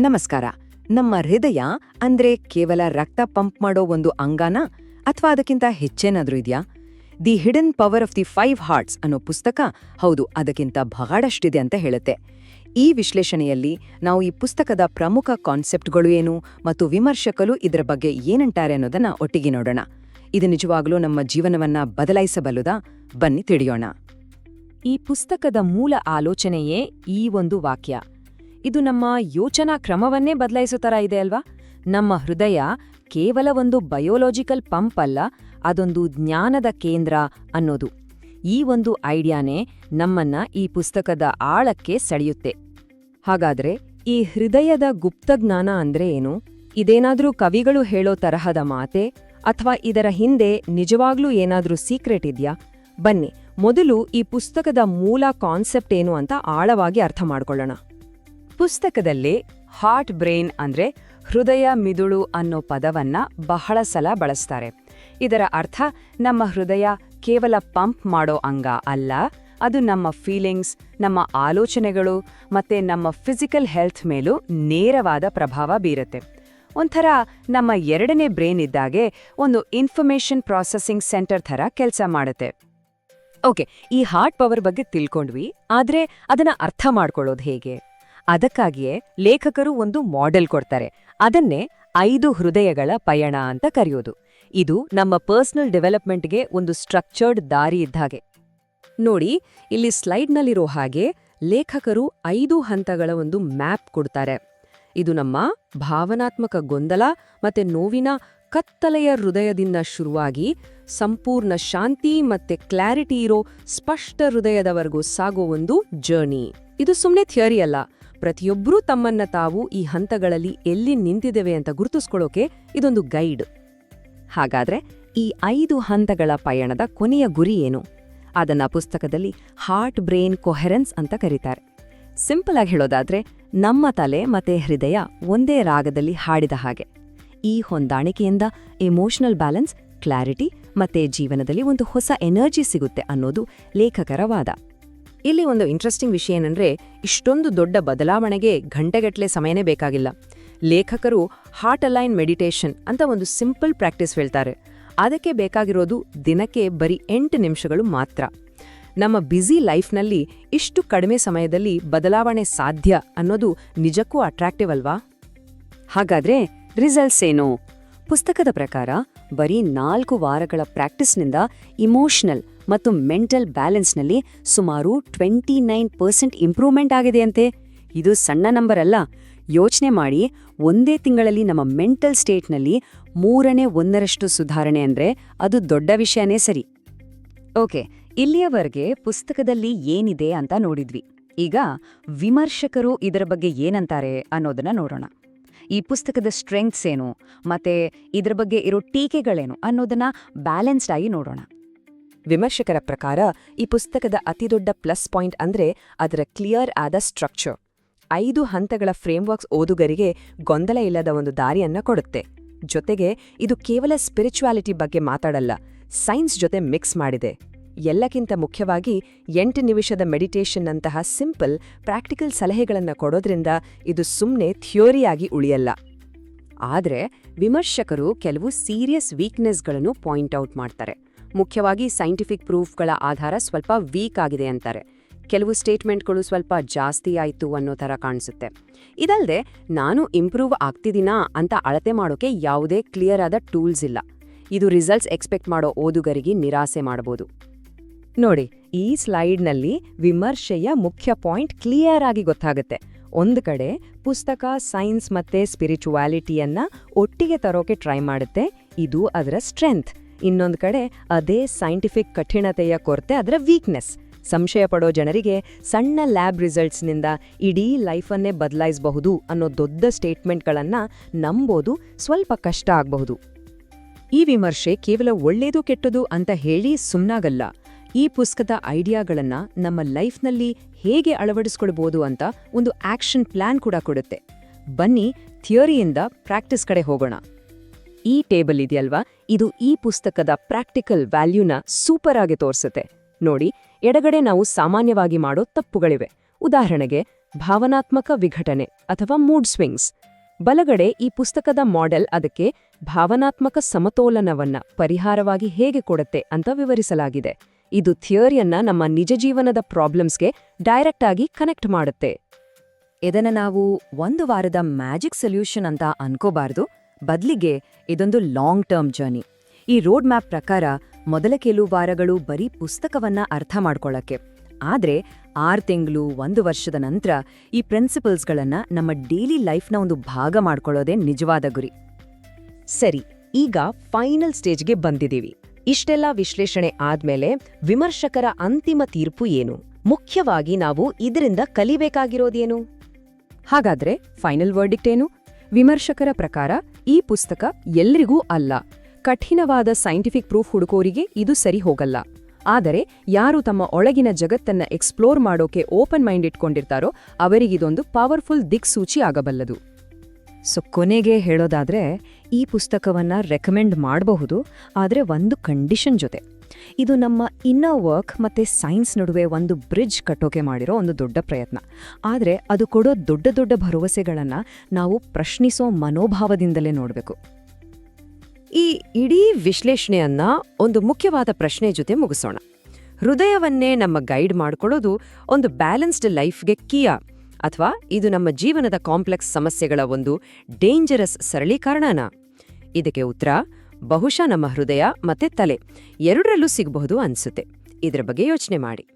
ನಮಸ್ಕಾರ. ನಮ್ಮ ಹೃದಯ ಅಂದ್ರೆ ಕೇವಲ ರಕ್ತ ಪಂಪ್ ಮಾಡೋ ಒಂದು ಅಂಗಾನ ಅಥವಾ ಅದಕ್ಕಿಂತ ಹೆಚ್ಚೇನಾದ್ರೂ ಇದೆಯಾ? The hidden power of the five hearts ಅನ್ನೋ ಪುಸ್ತಕ ಹೌದು, ಅದಕ್ಕಿಂತ ಬಹಳಷ್ಟಿದೆ ಅಂತ ಹೇಳುತ್ತೆ. ಈ ವಿಶ್ಲೇಷಣೆಯಲ್ಲಿ ನಾವು ಈ ಪುಸ್ತಕದ ಪ್ರಮುಖ ಕಾನ್ಸೆಪ್ಟ್ಗಳು ಏನು ಮತ್ತು ವಿಮರ್ಶಕರು ಇದರ ಬಗ್ಗೆ ಏನಂತಾರೆ ಅನ್ನೋದನ್ನ ಒಟ್ಟಿಗೆ ನೋಡೋಣ. ಇದು ನಿಜವಾಗ್ಲೂ ನಮ್ಮ ಜೀವನವನ್ನ ಬದಲಾಯಿಸಬಲ್ಲುದಾ? ಬನ್ನಿ ತಿಳಿಯೋಣ. ಈ ಪುಸ್ತಕದ ಮೂಲ ಆಲೋಚನೆಯೇ ಈ ಒಂದು ವಾಕ್ಯ. ಇದು ನಮ್ಮ ಯೋಚನಾ ಕ್ರಮವನ್ನೇ ಬದಲಾಯಿಸೋ ಥರ ಇದೆ ಅಲ್ವಾ? ನಮ್ಮ ಹೃದಯ ಕೇವಲ ಒಂದು ಬಯೋಲಾಜಿಕಲ್ ಪಂಪ್ ಅಲ್ಲ, ಅದೊಂದು ಜ್ಞಾನದ ಕೇಂದ್ರ ಅನ್ನೋದು. ಈ ಒಂದು ಐಡಿಯಾನೇ ನಮ್ಮನ್ನ ಈ ಪುಸ್ತಕದ ಆಳಕ್ಕೆ ಸೆಳೆಯುತ್ತೆ. ಹಾಗಾದ್ರೆ ಈ ಹೃದಯದ ಗುಪ್ತಜ್ಞಾನ ಅಂದ್ರೆ ಏನು? ಇದೇನಾದ್ರೂ ಕವಿಗಳು ಹೇಳೋ ತರಹದ ಮಾತೆ, ಅಥವಾ ಇದರ ಹಿಂದೆ ನಿಜವಾಗ್ಲೂ ಏನಾದ್ರೂ ಸೀಕ್ರೆಟ್ ಇದ್ಯಾ? ಬನ್ನಿ, ಮೊದಲು ಈ ಪುಸ್ತಕದ ಮೂಲ ಕಾನ್ಸೆಪ್ಟ್ ಏನು ಅಂತ ಆಳವಾಗಿ ಅರ್ಥ ಮಾಡ್ಕೊಳ್ಳೋಣ. ಪುಸ್ತಕದಲ್ಲಿ ಹಾರ್ಟ್ ಬ್ರೈನ್ ಅಂದ್ರೆ ಹೃದಯ ಮಿದುಳು ಅನ್ನೋ ಪದವನ್ನ ಬಹಳ ಸಲ ಬಳಸ್ತಾರೆ. ಇದರ ಅರ್ಥ ನಮ್ಮ ಹೃದಯ ಕೇವಲ ಪಂಪ್ ಮಾಡೋ ಅಂಗ ಅಲ್ಲ, ಅದು ನಮ್ಮ ಫೀಲಿಂಗ್ಸ್, ನಮ್ಮ ಆಲೋಚನೆಗಳು ಮತ್ತೆ ನಮ್ಮ ಫಿಸಿಕಲ್ ಹೆಲ್ತ್ ಮೇಲೂ ನೇರವಾದ ಪ್ರಭಾವ ಬೀರುತ್ತೆ. ಒಂಥರ ನಮ್ಮ ಎರಡನೇ ಬ್ರೈನ್ ಇದ್ದಾಗೆ ಒಂದು ಇನ್ಫಾರ್ಮೇಷನ್ ಪ್ರಾಸೆಸಿಂಗ್ ಸೆಂಟರ್ ಥರ ಕೆಲಸ ಮಾಡುತ್ತೆ. ಓಕೆ, ಈ ಹಾರ್ಟ್ ಪವರ್ ಬಗ್ಗೆ ತಿಳ್ಕೊಂಡ್ವಿ, ಆದರೆ ಅದನ್ನ ಅರ್ಥ ಮಾಡ್ಕೊಳ್ಳೋದು ಹೇಗೆ? ಅದಕ್ಕಾಗಿಯೇ ಲೇಖಕರು ಒಂದು ಮಾಡೆಲ್ ಕೊಡ್ತಾರೆ. ಅದನ್ನೇ ಐದು ಹೃದಯಗಳ ಪಯಣ ಅಂತ ಕರೆಯೋದು. ಇದು ನಮ್ಮ ಪರ್ಸನಲ್ ಡೆವಲಪ್ಮೆಂಟ್ಗೆ ಒಂದು ಸ್ಟ್ರಕ್ಚರ್ಡ್ ದಾರಿ ಇದ್ದಾಗೆ ನೋಡಿ, ಇಲ್ಲಿ ಸ್ಲೈಡ್ನಲ್ಲಿರೋ ಹಾಗೆ ಲೇಖಕರು ಐದು ಹಂತಗಳ ಒಂದು ಮ್ಯಾಪ್ ಕೊಡ್ತಾರೆ. ಇದು ನಮ್ಮ ಭಾವನಾತ್ಮಕ ಗೊಂದಲ ಮತ್ತೆ ನೋವಿನ ಕತ್ತಲೆಯ ಹೃದಯದಿಂದ ಶುರುವಾಗಿ ಸಂಪೂರ್ಣ ಶಾಂತಿ ಮತ್ತೆ ಕ್ಲಾರಿಟಿ ಇರೋ ಸ್ಪಷ್ಟ ಹೃದಯದವರೆಗೂ ಸಾಗೋ ಒಂದು ಜರ್ನಿ ಇದು ಸುಮ್ಮನೆ ಥಿಯರಿ ಅಲ್ಲ. ಪ್ರತಿಯೊಬ್ಬರೂ ತಮ್ಮನ್ನ ತಾವು ಈ ಹಂತಗಳಲ್ಲಿ ಎಲ್ಲಿ ನಿಂತಿದ್ದೇವೆ ಅಂತ ಗುರುತಿಸ್ಕೊಳ್ಳೋಕೆ ಇದೊಂದು ಗೈಡ್. ಹಾಗಾದ್ರೆ ಈ ಐದು ಹಂತಗಳ ಪಯಣದ ಕೊನೆಯ ಗುರಿ ಏನು? ಅದನ್ನ ಪುಸ್ತಕದಲ್ಲಿ ಹಾರ್ಟ್ ಬ್ರೈನ್ ಕೊಹೆರೆನ್ಸ್ ಅಂತ ಕರೀತಾರೆ. ಸಿಂಪಲ್ ಆಗಿ ಹೇಳೋದಾದ್ರೆ ನಮ್ಮ ತಲೆ ಮತ್ತೆ ಹೃದಯ ಒಂದೇ ರಾಗದಲ್ಲಿ ಹಾಡಿದ ಹಾಗೆ. ಈ ಹೊಂದಾಣಿಕೆಯಿಂದ ಎಮೋಷನಲ್ ಬ್ಯಾಲೆನ್ಸ್ ಕ್ಲಾರಿಟಿ ಮತ್ತೆ ಜೀವನದಲ್ಲಿ ಒಂದು ಹೊಸ ಎನರ್ಜಿ ಸಿಗುತ್ತೆ ಅನ್ನೋದು ಲೇಖಕರ ವಾದ. ಇಲ್ಲಿ ಒಂದು ಇಂಟ್ರೆಸ್ಟಿಂಗ್ ವಿಷಯ ಏನಂದ್ರೆ, ಇಷ್ಟೊಂದು ದೊಡ್ಡ ಬದಲಾವಣೆಗೆ ಗಂಟೆಗಟ್ಟಲೆ ಸಮಯನೇ ಬೇಕಾಗಿಲ್ಲ. ಲೇಖಕರು ಹಾರ್ಟ್ ಅಲೈನ್ ಮೆಡಿಟೇಷನ್ ಅಂತ ಒಂದು ಸಿಂಪಲ್ ಪ್ರಾಕ್ಟೀಸ್ ಹೇಳ್ತಾರೆ. ಅದಕ್ಕೆ ಬೇಕಾಗಿರೋದು ದಿನಕ್ಕೆ ಬರೀ ಎಂಟು ನಿಮಿಷಗಳು ಮಾತ್ರ. ನಮ್ಮ ಬ್ಯುಸಿ ಲೈಫ್ನಲ್ಲಿ ಇಷ್ಟು ಕಡಿಮೆ ಸಮಯದಲ್ಲಿ ಬದಲಾವಣೆ ಸಾಧ್ಯ ಅನ್ನೋದು ನಿಜಕ್ಕೂ ಅಟ್ರಾಕ್ಟಿವ್ ಅಲ್ವಾ? ಹಾಗಾದ್ರೆ ರಿಸಲ್ಟ್ಸ್ ಏನು? ಪುಸ್ತಕದ ಪ್ರಕಾರ ಬರೀ ನಾಲ್ಕು ವಾರಗಳ ಪ್ರಾಕ್ಟೀಸ್ನಿಂದ ಇಮೋಷನಲ್ ಮತ್ತು ಮೆಂಟಲ್ ಬ್ಯಾಲೆನ್ಸ್ನಲ್ಲಿ ಸುಮಾರು ಟ್ವೆಂಟಿ ನೈನ್ ಪರ್ಸೆಂಟ್ ಇಂಪ್ರೂವ್ಮೆಂಟ್ ಆಗಿದೆಯಂತೆ. ಇದು ಸಣ್ಣ ನಂಬರ್ ಅಲ್ಲ ಯೋಚನೆ ಮಾಡಿ, ಒಂದೇ ತಿಂಗಳಲ್ಲಿ ನಮ್ಮ ಮೆಂಟಲ್ ಸ್ಟೇಟ್ನಲ್ಲಿ ಮೂರನೇ ಒಂದರಷ್ಟು ಸುಧಾರಣೆ ಅಂದರೆ ಅದು ದೊಡ್ಡ ವಿಷಯನೇ ಸರಿ. ಓಕೆ, ಇಲ್ಲಿಯವರೆಗೆ ಪುಸ್ತಕದಲ್ಲಿ ಏನಿದೆ ಅಂತ ನೋಡಿದ್ವಿ. ಈಗ ವಿಮರ್ಶಕರು ಇದರ ಬಗ್ಗೆ ಏನಂತಾರೆ ಅನ್ನೋದನ್ನ ನೋಡೋಣ. ಈ ಪುಸ್ತಕದ ಸ್ಟ್ರೆಂಗ್ಸ್ ಏನು, ಮತ್ತೆ ಇದರ ಬಗ್ಗೆ ಇರೋ ಟೀಕೆಗಳೇನು ಅನ್ನೋದನ್ನ ಬ್ಯಾಲೆನ್ಸ್ಡ್ ಆಗಿ ನೋಡೋಣ. ವಿಮರ್ಶಕರ ಪ್ರಕಾರ ಈ ಪುಸ್ತಕದ ಅತಿದೊಡ್ಡ ಪ್ಲಸ್ ಪಾಯಿಂಟ್ ಅಂದ್ರೆ ಅದರ ಕ್ಲಿಯರ್ ಆದ ಸ್ಟ್ರಕ್ಚರ್. ಐದು ಹಂತಗಳ ಫ್ರೇಮ್ವರ್ಕ್ಸ್ ಓದುಗರಿಗೆ ಗೊಂದಲ ಇಲ್ಲದ ಒಂದು ದಾರಿಯನ್ನ ಕೊಡುತ್ತೆ. ಜೊತೆಗೆ ಇದು ಕೇವಲ ಸ್ಪಿರಿಚುವಾಲಿಟಿ ಬಗ್ಗೆ ಮಾತಾಡಲ್ಲ, ಸೈನ್ಸ್ ಜೊತೆ ಮಿಕ್ಸ್ ಮಾಡಿದೆ. ಎಲ್ಲಕ್ಕಿಂತ ಮುಖ್ಯವಾಗಿ ಎಂಟು ನಿಮಿಷದ ಮೆಡಿಟೇಷನ್ ಅಂತಹ ಸಿಂಪಲ್, ಪ್ರಾಕ್ಟಿಕಲ್ ಸಲಹೆಗಳನ್ನು ಕೊಡೋದ್ರಿಂದ ಇದು ಸುಮ್ಮನೆ ಥಿಯೋರಿಯಾಗಿ ಉಳಿಯಲ್ಲ. ಆದರೆ ವಿಮರ್ಶಕರು ಕೆಲವು ಸೀರಿಯಸ್ ವೀಕ್ನೆಸ್ಗಳನ್ನು ಪಾಯಿಂಟ್ ಔಟ್ ಮಾಡ್ತಾರೆ. ಮುಖ್ಯವಾಗಿ ಸೈಂಟಿಫಿಕ್ ಪ್ರೂಫ್ಗಳ ಆಧಾರ ಸ್ವಲ್ಪ ವೀಕ್ ಆಗಿದೆ ಅಂತಾರೆ. ಕೆಲವು ಸ್ಟೇಟ್ಮೆಂಟ್ಗಳು ಸ್ವಲ್ಪ ಜಾಸ್ತಿ ಆಯಿತು ಅನ್ನೋ ಥರ ಕಾಣಿಸುತ್ತೆ. ಇದಲ್ಲದೆ ನಾನು ಇಂಪ್ರೂವ್ ಆಗ್ತಿದ್ದೀನಾ ಅಂತ ಅಳತೆ ಮಾಡೋಕೆ ಯಾವುದೇ ಕ್ಲಿಯರ್ ಆದ ಟೂಲ್ಸ್ ಇಲ್ಲ. ಇದು ರಿಸಲ್ಟ್ಸ್ ಎಕ್ಸ್ಪೆಕ್ಟ್ ಮಾಡೋ ಓದುಗರಿಗೆ ನಿರಾಸೆ ಮಾಡಬಹುದು ನೋಡಿ, ಈ ಸ್ಲೈಡ್ನಲ್ಲಿ ವಿಮರ್ಶೆಯ ಮುಖ್ಯ ಪಾಯಿಂಟ್ ಕ್ಲಿಯರ್ ಆಗಿ ಗೊತ್ತಾಗುತ್ತೆ. ಒಂದು ಕಡೆ ಪುಸ್ತಕ, ಸೈನ್ಸ್ ಮತ್ತೆ ಸ್ಪಿರಿಚುವಾಲಿಟಿಯನ್ನ ಒಟ್ಟಿಗೆ ತರೋಕೆ ಟ್ರೈ ಮಾಡುತ್ತೆ. ಇದು ಅದರ ಸ್ಟ್ರೆಂತ್. ಇನ್ನೊಂದು ಕಡೆ ಅದೇ ಸೈಂಟಿಫಿಕ್ ಕಠಿಣತೆಯ ಕೊರತೆ ಅದರ ವೀಕ್ನೆಸ್ ಸಂಶಯ ಪಡೋ ಜನರಿಗೆ ಸಣ್ಣ ಲ್ಯಾಬ್ ರಿಸಲ್ಟ್ಸ್ನಿಂದ ಇಡೀ ಲೈಫನ್ನೇ ಬದಲಾಯಿಸಬಹುದು ಅನ್ನೋ ದೊಡ್ಡ ಸ್ಟೇಟ್ಮೆಂಟ್ಗಳನ್ನು ನಂಬೋದು ಸ್ವಲ್ಪ ಕಷ್ಟ ಆಗಬಹುದು. ಈ ವಿಮರ್ಶೆ ಕೇವಲ ಒಳ್ಳೇದು ಕೆಟ್ಟದು ಅಂತ ಹೇಳಿ ಸುಮ್ನಾಗಲ್ಲ. ಈ ಪುಸ್ತಕದ ಐಡಿಯಾಗಳನ್ನ ನಮ್ಮ ಲೈಫ್ನಲ್ಲಿ ಹೇಗೆ ಅಳವಡಿಸ್ಕೊಳ್ಬೋದು ಅಂತ ಒಂದು ಆಕ್ಷನ್ ಪ್ಲಾನ್ ಕೂಡ ಕೊಡುತ್ತೆ. ಬನ್ನಿ ಥಿಯರಿಯಿಂದ ಪ್ರಾಕ್ಟೀಸ್ ಕಡೆ ಹೋಗೋಣ. ಈ ಟೇಬಲ್ ಇದೆಯಲ್ವಾ? ಇದು ಈ ಪುಸ್ತಕದ ಪ್ರಾಕ್ಟಿಕಲ್ ವ್ಯಾಲ್ಯೂನ ಸೂಪರ್ ಆಗಿ ತೋರಿಸುತ್ತೆ. ನೋಡಿ, ಎಡಗಡೆ ನಾವು ಸಾಮಾನ್ಯವಾಗಿ ಮಾಡೋ ತಪ್ಪುಗಳಿವೆ. ಉದಾಹರಣೆಗೆ, ಭಾವನಾತ್ಮಕ ವಿಘಟನೆ ಅಥವಾ ಮೂಡ್ ಸ್ವಿಂಗ್ಸ್ ಬಲಗಡೆ ಈ ಪುಸ್ತಕದ ಮಾಡೆಲ್ ಅದಕ್ಕೆ ಭಾವನಾತ್ಮಕ ಸಮತೋಲನವನ್ನ ಪರಿಹಾರವಾಗಿ ಹೇಗೆ ಕೊಡುತ್ತೆ ಅಂತ ವಿವರಿಸಲಾಗಿದೆ. ಇದು ಥಿಯರಿಯನ್ನ ನಮ್ಮ ನಿಜ ಜೀವನದ ಪ್ರಾಬ್ಲಮ್ಸ್ಗೆ ಡೈರೆಕ್ಟ್ ಆಗಿ ಕನೆಕ್ಟ್ ಮಾಡುತ್ತೆ. ಇದನ್ನ ನಾವು ಒಂದು ವಾರದ ಮ್ಯಾಜಿಕ್ ಸೊಲ್ಯೂಷನ್ ಅಂತ ಅನ್ಕೋಬಾರ್ದು. ಬದ್ಲಿಗೆ ಇದೊಂದು ಲಾಂಗ್ ಟರ್ಮ್ ಜರ್ನಿ. ಈ ರೋಡ್ ಮ್ಯಾಪ್ ಪ್ರಕಾರ ಮೊದಲ ಕೆಲವು ವಾರಗಳು ಬರೀ ಪುಸ್ತಕವನ್ನ ಅರ್ಥ ಮಾಡ್ಕೊಳ್ಳಕ್ಕೆ ಆದ್ರೆ ಆರು ತಿಂಗಳು, ಒಂದು ವರ್ಷದ ನಂತರ ಈ ಪ್ರಿನ್ಸಿಪಲ್ಸ್ಗಳನ್ನ ನಮ್ಮ ಡೈಲಿ ಲೈಫ್ನ ಒಂದು ಭಾಗ ಮಾಡ್ಕೊಳ್ಳೋದೇ ನಿಜವಾದ ಗುರಿ. ಸರಿ, ಈಗ ಫೈನಲ್ ಸ್ಟೇಜ್ಗೆ ಬಂದಿದ್ದೀವಿ. ಇಷ್ಟೆಲ್ಲ ವಿಶ್ಲೇಷಣೆ ಆದ್ಮೇಲೆ ವಿಮರ್ಶಕರ ಅಂತಿಮ ತೀರ್ಪು ಏನು? ಮುಖ್ಯವಾಗಿ ನಾವು ಇದರಿಂದ ಕಲಿಬೇಕಾಗಿರೋದೇನು? ಹಾಗಾದ್ರೆ ಫೈನಲ್ ವರ್ಡಿಕ್ಟ್ ಏನು? ವಿಮರ್ಶಕರ ಪ್ರಕಾರ, ಈ ಪುಸ್ತಕ ಎಲ್ರಿಗೂ ಅಲ್ಲ. ಕಠಿಣವಾದ ಸೈಂಟಿಫಿಕ್ ಪ್ರೂಫ್ ಹುಡುಕೋರಿಗೆ ಇದು ಸರಿ ಹೋಗಲ್ಲ. ಆದರೆ, ಯಾರು ತಮ್ಮ ಒಳಗಿನ ಜಗತ್ತನ್ನ ಎಕ್ಸ್ಪ್ಲೋರ್ ಮಾಡೋಕೆ ಓಪನ್ ಮೈಂಡ್ ಇಟ್ಕೊಂಡಿರ್ತಾರೋ, ಅವರಿಗಿದೊಂದು ಪವರ್ಫುಲ್ ದಿಕ್ಸೂಚಿ ಆಗಬಲ್ಲದು. ಸೊ ಕೊನೆಗೆ ಹೇಳೋದಾದರೆ, ಈ ಪುಸ್ತಕವನ್ನು ರೆಕಮೆಂಡ್ ಮಾಡಬಹುದು, ಆದರೆ ಒಂದು ಕಂಡೀಷನ್ ಜೊತೆ. ಇದು ನಮ್ಮ ಇನ್ನರ್ ವರ್ಕ್ ಮತ್ತು ಸೈನ್ಸ್ ನಡುವೆ ಒಂದು ಬ್ರಿಡ್ಜ್ ಕಟ್ಟೋಕೆ ಮಾಡಿರೋ ಒಂದು ದೊಡ್ಡ ಪ್ರಯತ್ನ. ಆದರೆ ಅದು ಕೊಡೋ ದೊಡ್ಡ ದೊಡ್ಡ ಭರವಸೆಗಳನ್ನು ನಾವು ಪ್ರಶ್ನಿಸೋ ಮನೋಭಾವದಿಂದಲೇ ನೋಡಬೇಕು. ಈ ಇಡೀ ವಿಶ್ಲೇಷಣೆಯನ್ನು ಒಂದು ಮುಖ್ಯವಾದ ಪ್ರಶ್ನೆ ಜೊತೆ ಮುಗಿಸೋಣ. ಹೃದಯವನ್ನೇ ನಮ್ಮ ಗೈಡ್ ಮಾಡ್ಕೊಳ್ಳೋದು ಒಂದು ಬ್ಯಾಲೆನ್ಸ್ಡ್ ಲೈಫ್ಗೆ ಕೀಯಾ ಅಥವಾ ಇದು ನಮ್ಮ ಜೀವನದ ಕಾಂಪ್ಲೆಕ್ಸ್ ಸಮಸ್ಯೆಗಳ ಒಂದು ಡೇಂಜರಸ್ ಸರಳೀಕರಣನಾ ಇದಕ್ಕೆ ಉತ್ತರ, ಬಹುಶಃ ನಮ್ಮ ಹೃದಯ ಮತ್ತೆ ತಲೆ ಎರಡರಲ್ಲೂ ಸಿಗಬಹುದು ಅನ್ಸುತ್ತೆ. ಇದರ ಬಗ್ಗೆ ಯೋಚನೆ ಮಾಡಿ.